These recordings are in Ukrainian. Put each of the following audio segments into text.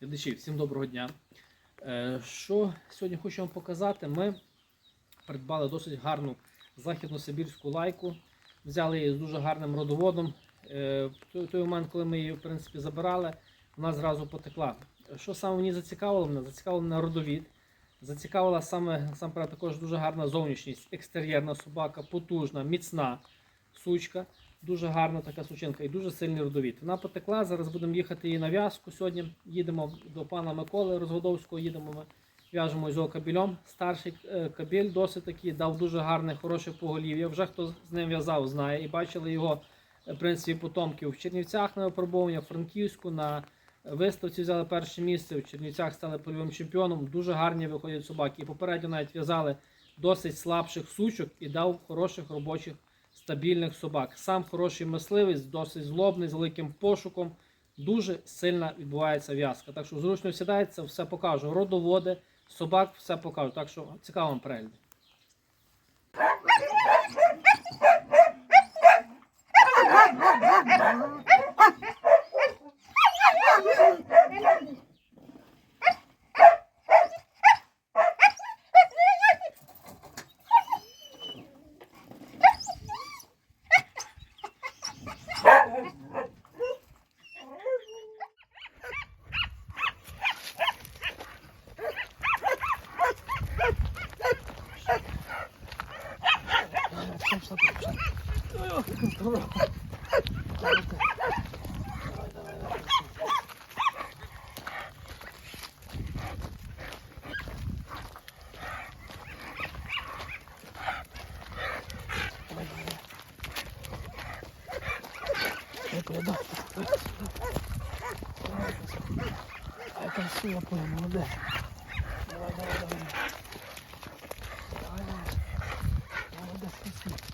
Глядачі, всім доброго дня. Е, Що сьогодні хочу вам показати? Ми придбали досить гарну західно-сибірську лайку. Взяли її з дуже гарним родоводом. Е, В той, момент, коли ми її в принципі, забирали, вона зразу потекла. Що саме мені зацікавило мене? Зацікавило мене родовід. Зацікавила саме насамперед також дуже гарна зовнішність, екстер'єрна собака, потужна, міцна сучка. Дуже гарна така сучинка і дуже сильний родовід. Вона потекла. Зараз будемо їхати її на в'язку. Сьогодні їдемо до пана Миколи Розводовського. Їдемо ми в'яжемо його кабелем. Старший е, кабель досить такий дав дуже гарне, хороше поголів'я. Вже хто з ним в'язав, знає і бачили його е, в принципі потомків в Чернівцях на випробування, в Франківську на виставці взяли перше місце. В Чернівцях стали польовим чемпіоном. Дуже гарні виходять собаки. І попередньо навіть в'язали досить слабших сучок і дав хороших робочих стабільних собак. Сам хороший мисливець, досить злобний, з великим пошуком. Дуже сильна відбувається в'язка. Так що зручно сідається, все покажу. Родоводи, собак, все покажу. Так що цікаво вам перегляд. Красиво, понял, молодець. Давай, давай, давай. Давай, давай. Молодець, красиво.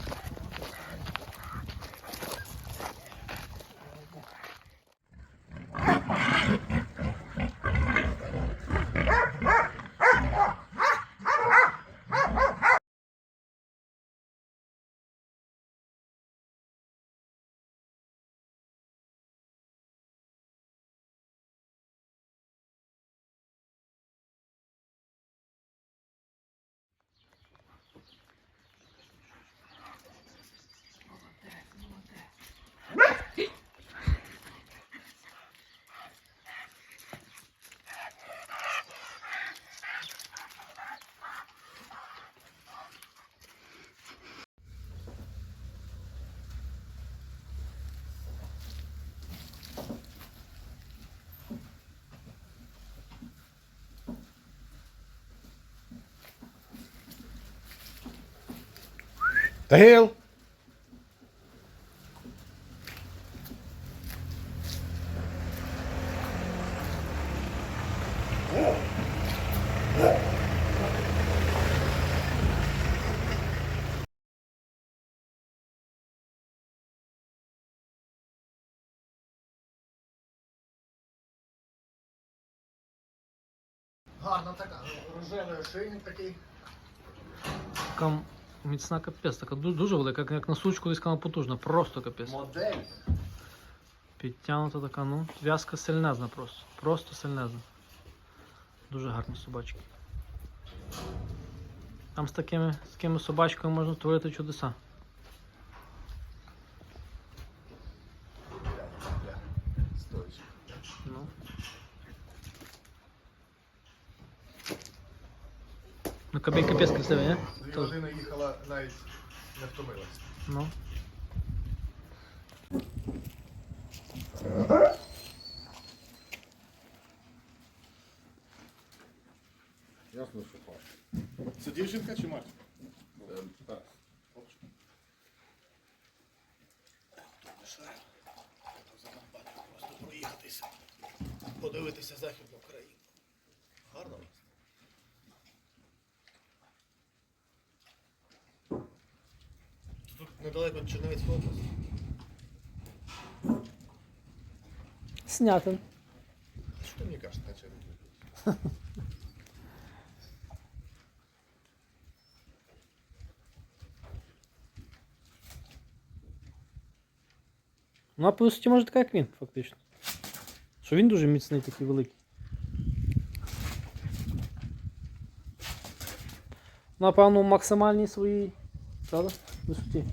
Тагил! Гарна така, рожевий шийник такий. Така міцна капець, така дуже велика, як, на сучку десь вона потужна, просто капець. Модель. Підтягнута така, ну, в'язка сильнезна просто. Просто сильнезна. Дуже гарні собачки. Там з такими, з такими собачками можна творити чудеса. Стоїть. Ну. Ну, кабель капець красивий, не? Дві То- години їхала, навіть не втомилась. Ну. Ясно, що паш. Це дівчинка чи мать? Так. Подивитися Західну недалеко Чернівецька область. Снятин. Що ти мені кажеш, на черві? Ну, а по суті, може така, як він, фактично. Що він дуже міцний, такий великий. Напевно, максимальній своїй правда? висоті.